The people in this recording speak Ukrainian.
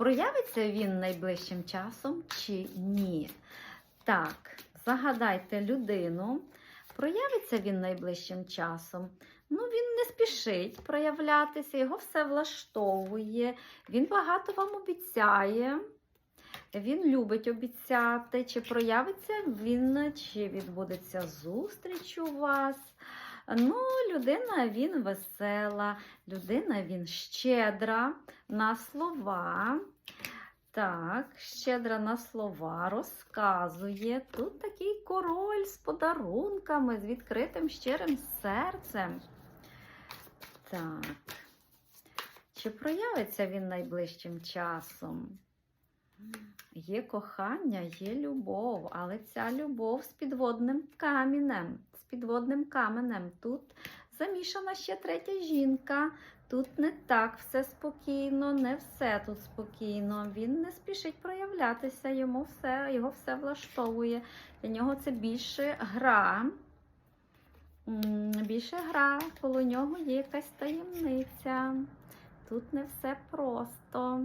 Проявиться він найближчим часом чи ні? Так, загадайте людину. Проявиться він найближчим часом. Ну, він не спішить проявлятися, його все влаштовує, він багато вам обіцяє. Він любить обіцяти, чи проявиться він, чи відбудеться зустріч у вас. Ну, людина він весела, людина він щедра на слова. Так, щедра на слова, розказує. Тут такий король з подарунками, з відкритим щирим серцем. Так. Чи проявиться він найближчим часом? Є кохання, є любов, але ця любов з підводним каменем. З підводним каменем. Тут замішана ще третя жінка. Тут не так все спокійно, не все тут спокійно. Він не спішить проявлятися, йому все, його все влаштовує. Для нього це більше гра. Більше гра, коло нього є якась таємниця. Тут не все просто.